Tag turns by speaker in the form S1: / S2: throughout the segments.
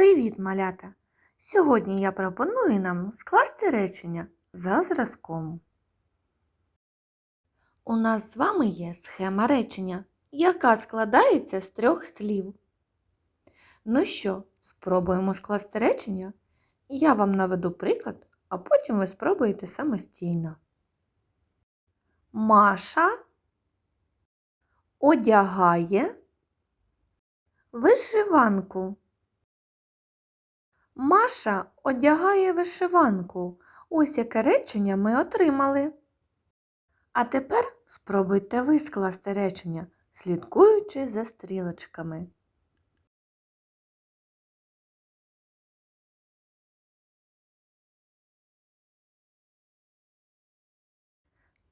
S1: Привіт, малята! Сьогодні я пропоную нам скласти речення за зразком. У нас з вами є схема речення, яка складається з трьох слів. Ну що, спробуємо скласти речення? Я вам наведу приклад, а потім ви спробуєте самостійно. Маша одягає вишиванку. Маша одягає вишиванку. Ось яке речення ми отримали. А тепер спробуйте ви скласти речення, слідкуючи за стрілочками.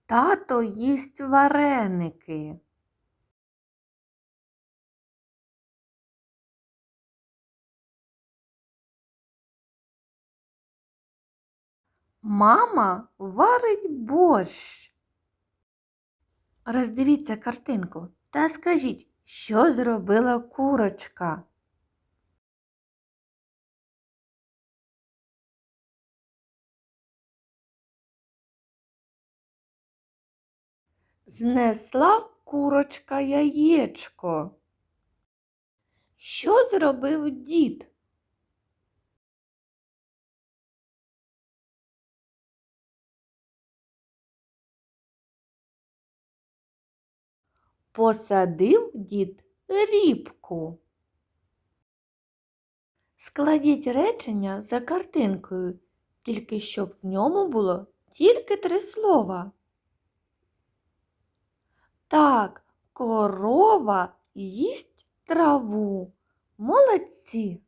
S1: Тато їсть вареники. Мама варить борщ. Роздивіться картинку та скажіть, що зробила курочка. Знесла курочка яєчко. Що зробив дід? Посадив дід рібку. Складіть речення за картинкою, тільки щоб в ньому було тільки три слова. Так, корова їсть траву. Молодці!